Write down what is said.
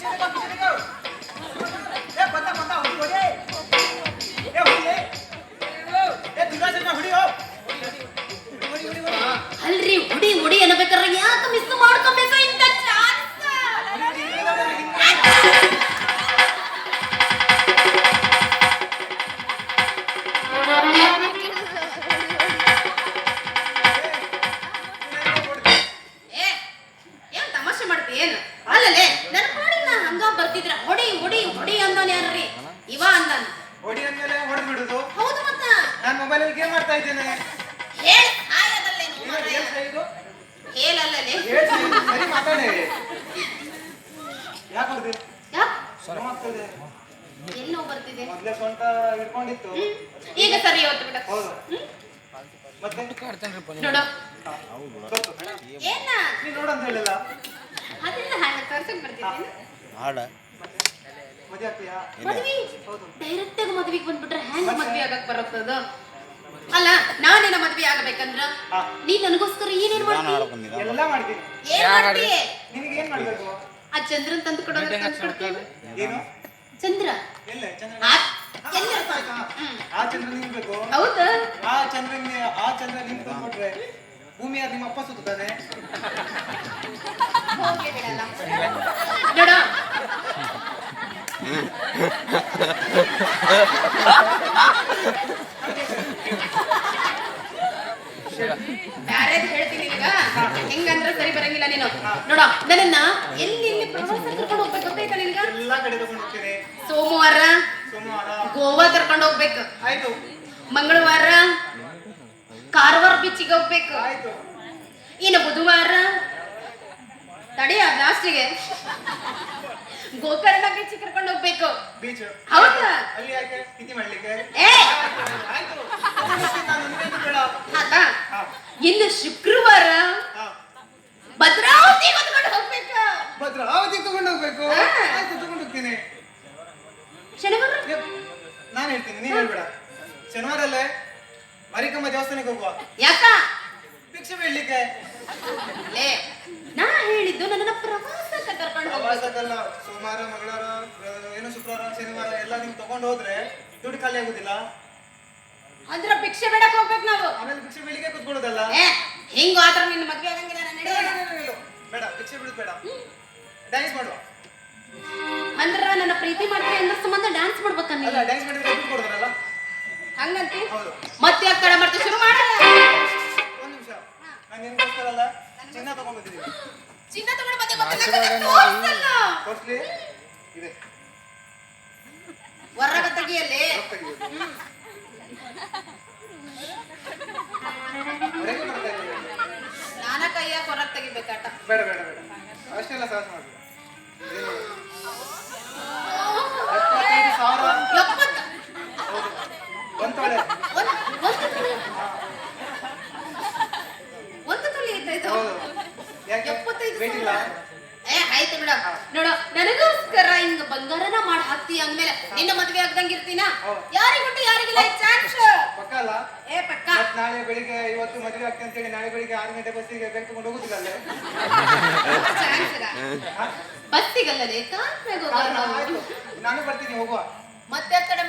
Thank you. ಆಡ್ತಾ ಇದ್ದೇನೆ. ಹೇಳ್ ಹೇಳ್ತಾ ಹೇಳಲ್ಲಲೇ ಸರಿ ಮಾತಾಡಿ. ಯಾಕ್ ನೋವಾಗ್ತದೆ ಎಲ್ಲೋ ಬರ್ತಿದೆ. ಮೊದ್ಲೇ ಸೊಂಟ ಹಿಡ್ಕೊಂಡಿತ್ತು. ಹ್ಮ್. ಈಗ ಸರಿ ಹೋಯ್ತು ಬಿಡ. ಹೌದು. ಮತ್ತೆ? ನೋಡು. ಹಾ. ಗೊತ್ತು. ಏನ? ನೀನ್ ನೋಡಂತ ಹೇಳಿಲ್ಲ. ಅದನ್ನ ಹಾಗೆ ತೋರ್ಸಕ್ ಬರ್ತಿದ್ದೀನಿ. ಹಾಡ. ಮದುವೆ ಆಗ್ತೀಯಾ? ಮದ್ವಿ? ಹೌದು. ಡೈರೆಕ್ಟ್ ಆಗಿ ಮದ್ವಿಗೆ ಬಂದ್ಬಿಟ್ರೆ ಹೆಂಗ್ ಮದ್ವೆ ಆಗಕ್ ಬರುತ್ತದ? ಅಲ್ಲ ನಾನೇನ ಮದ್ವೆ ಆಗಬೇಕಂದ್ರ. ನೀ ನನಗೋಸ್ಕರ ಏನೇನ್ ನಾನು ಮಾಡ್ತಿ? ಎಲ್ಲ ಮಾಡ್ತೀನಿ. ಏನ್ ಮಾಡ್ತಿ? ನಿನಗೆ ಏನ್ ಮಾಡ್ಬೇಕು? ಆ ಚಂದ್ರನ್ ತಂದು ಕೊಡೋ ತಂದು ಕೊಡ್ತೀನಿ ಏನು? ಚಂದ್ರ? ಎಲ್ಲ? ಚಂದ್ರ ಆ ಚಂದ್ರ ನಿಂಗ್ ಬೇಕು? ಹೌದಾ? ಆ ಚಂದ್ರ ಆ ಚಂದ್ರ ನಿಮ್ಗೆ ತಂದ್ಕೊಟ್ರೆ ಭೂಮಿ ಯಾರು ನಿಮ್ಮ ಅಪ್ಪ ಸುತ್ತಾನೆ ನೋಡು. ಬ್ಯಾರೇದ್ ಹೇಳ್ತೀನಿ ಈಗ. ಹೆಂಗಂದ್ರ ಸರಿ ಬರಂಗಿಲ್ಲ ನೀನು. ನೋಡ ನನ್ನ ಎಲ್ಲಿ ಎಲ್ಲಿ ಪ್ರವಾಸ ಕರ್ಕೊಂಡು ಹೋಗ್ಬೇಕು ಗೊತ್ತಾಯ್ತಾ ನಿನ್ಗ? ಎಲ್ಲಾ ಕಡೆ ತಗೊಂಡು ಹೋಗ್ತೀನಿ. ಸೋಮವಾರ ಸೋಮವಾರ. ಗೋವಾ ಕರ್ಕೊಂಡು ಹೋಗ್ಬೇಕು. ಆಯ್ತು. ಮಂಗಳವಾರ ಕಾರವಾರ ಬೀಚಿಗೆ ಹೋಗ್ಬೇಕು. ಆಯ್ತು. ಇನ್ನು ಬುಧವಾರ ತಡಿಯ ಲಾಸ್ಟಿಗೆ ಗೋಕರ್ಣ ಬೀಚಿಗೆ ಕರ್ಕೊಂಡು ಹೋಗ್ಬೇಕು. ಹೌದಾ? ಅಲ್ಲಿ ಯಾಕೆ? ಸ್ಥಿತಿ ಮಾಡ್ಲಿಕ್ಕೆ? ಏ ಆಯ್ತು ತಗೊಂಡ್ ಹೋಗ್ತೀನಿ ನಾನು ನಿನ್ಗೇನು ಬೇಡ ಆತಾ ಹಾ ಇನ್ನು ಶುಕ್ರವಾರ ಭದ್ರಾವತಿ ಹೊತ್ಕೊಂಡು ಹೋಗ್ಬೇಕು. ಭದ್ರಾವತಿ ತಗೊಂಡು ಹೋಗ್ಬೇಕು. ಆಯ್ತು ತಗೊಂಡು ಹೋಗ್ತೀನಿ. ಶನಿವಾರ? ನಾನು ಹೇಳ್ತೀನಿ ನೀನ್ ಹೇಳ್ಬೇಡ. ಶನಿವಾರ ಅಲ್ಲೇ ಮರಿಕಮ್ಮ ದೇವಸ್ಥಾನಕ್ಕೆ ಹೋಗುವ. ಯಾಕ? ಭಿಕ್ಷೆ ಬೇಡ್ಲಿಕ್ಕೆ. ಲೇ ನಾ ಹೇಳಿದ್ದು ನನ್ನ ಪ್ರವಾಸಕ್ಕೆ ಕರ್ಕೊಂಡು ಪ್ರವಾಸಕ್ಕಲ್ಲ ಸೋಮವಾರ ಮಂಗಳವಾರ ಏನು ಶುಕ್ರವಾರ ಶನಿವಾರ ಎಲ್ಲ ನಿಮ್ಗೆ ತಗೊಂಡು ಹೋದ್ರೆ ದುಡ್ಡು ಖಾಲಿ ಆಗುದಿಲ್ಲ. ಅಂದ್ರ ಭಿಕ್ಷೆ ಬೇಡಕ್ ಹೋಗ್ಬೇಕು ನಾವು. ಆಮೇಲೆ ಭಿಕ್ಷೆ ಬೆಳಿಗ್ಗೆ ಕುತ್ಕೊಳ್ಳೋದಲ್ಲ? ಹಿಂಗ ಆತರ ನಿನ್ನ ಮದ್ವೆ ಆಗಂಗಿಲ್ಲ ನಾನು. ಬೇಡ ಭಿಕ್ಷೆ ಬಿಡುದು ಬೇಡ. ಡ್ಯಾನ್ಸ್ ಮಾಡುವ. ಅಂದ್ರ ನನ್ನ ಪ್ರೀತಿ ಮಾಡ್ತೀನಿ ಅಂದ್ರ ಸಂಬಂಧ ಡ್ಯಾನ್ಸ್ ಮಾಡ್ಬೇಕ ಅಲ್ಲ ಡ್ಯಾನ್ಸ್ ಮಾಡಿದ್ರೆ ದುಡ್ಡು ಕೊಡ್ತಾರಲ್ಲ? ಹಂಗಂತಿ? ಹೌದು. ಮತ್ತೆ ಯಾಕೆ ತಡ ಮಾಡ್ತೀವಿ ಶುರು ಮಾಡ. ಒಂದು ನಿಮಿಷ. ನಾನು ನಿನ್ಗೋಸ್ಕರಲ್ಲ ಚಿನ್ನ ತಗೊಂಡ್ ಬಂದಿದ್ದೀನಿ ಚಿನ್ನ ತಗೊಂಡು ಮತ್ತೆ. ತೋರ್ಸ್ಲಿ. ಇದೆ. ಹೊರಗ ತೆಗಿಯಲ್ಲಿ ನಾನ ಕೈಯಾಗ ಹೊರಗ್ ತೆಗಿಬೇಕಾಟ. ಬೇಡ ಬೇಡ ಬೇಡ. ಅಷ್ಟೆಲ್ಲ ಸಾಹಸ ಮಾಡ್ಬೇಡ. ಒಂದ್ ಇದ್ದೈತು ಯಾಕೆ? ಎಪ್ಪತ್ತೈದು ಬೇಕಿಲ್ಲ. ಏ ಆಯ್ತು ಬಿಡ. ನೋಡು ನನಗೋಸ್ಕರ ಹಿಂಗ ಬಂಗಾರನ ಮಾಡಿ ಹಾಕ್ತಿ ಅಂದ್ಮೇಲೆ ನಿನ್ನ ಮದ್ವೆ ಆಗ್ದಂಗ ಇರ್ತೀನ? ಯಾರಿಗ್ ಬಿಟ್ಟು ಯಾರಿಗಿಲ್ಲ ಚಾನ್ಸ್ ಪಕ್ಕ. ಅಲ್ಲ. ಏ ಪಕ್ಕ. ನಾಳೆ ಬೆಳಿಗ್ಗೆ ಇವತ್ತು ಮದುವೆ ಅಂತ ಹೇಳಿ ನಾಳೆ ಬೆಳಿಗ್ಗೆ ಆರು ಗಂಟೆ ಬಸ್ಸಿಗೆ ತಗೊಂಡು ಹೋಗುದಿಲ್ಲ ಅಲ್ಲೇ? ಬಸ್ಸಿಗಲ್ಲದೆ ಕಾರ್ ನಾನು ಬರ್ತೀನಿ ಹೋಗುವ. ಮತ್ತೆ ಕಡೆ